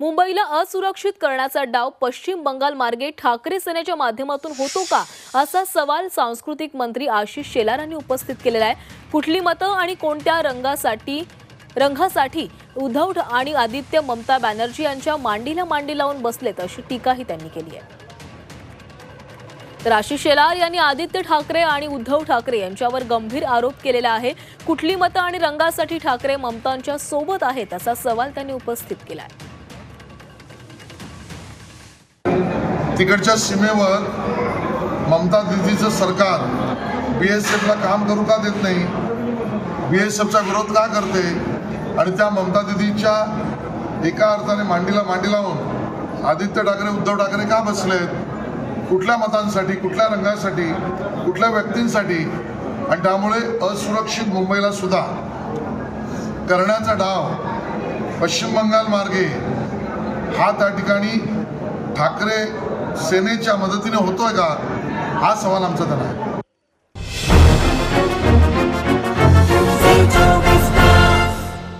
मुंबईला असुरक्षित करण्याचा डाव पश्चिम बंगाल मार्गे ठाकरे सेनेच्या माध्यमातून होतो का? असा सवाल सांस्कृतिक मंत्री आशिष शेलार यांनी उपस्थित केलेला आहे. कुठली मतं आणि कोणत्या रंगासाठी रंगासाठी उद्धव आणि आदित्य ममता बॅनर्जी यांच्या मांडीला मांडी लावून बसलेत अशी टीकाही त्यांनी केली आहे. तर आशिष शेलार यांनी आदित्य ठाकरे आणि उद्धव ठाकरे यांच्यावर गंभीर आरोप केलेला आहे. कुठली मतं आणि रंगासाठी ठाकरे ममतांच्या सोबत आहेत असा सवाल त्यांनी उपस्थित केला आहे. तिकडच्या सीमेवर ममता दिदीचं सरकार बी एस एफला काम करू का देत नाही? बी एस एफचा विरोध का करते? आणि त्या ममता दिदीच्या एका अर्थाने मांडीला मांडी लावून आदित्य ठाकरे उद्धव ठाकरे का बसलेत? कुठल्या मतांसाठी कुठल्या रंगासाठी कुठल्या व्यक्तींसाठी? आणि त्यामुळे असुरक्षित मुंबईला सुद्धा करण्याचा डाव पश्चिम बंगाल मार्गे हा त्या ठिकाणी ठाकरे सेनेच्या मदतीने होतोय का? हा सवाल आमचा त्याला आहे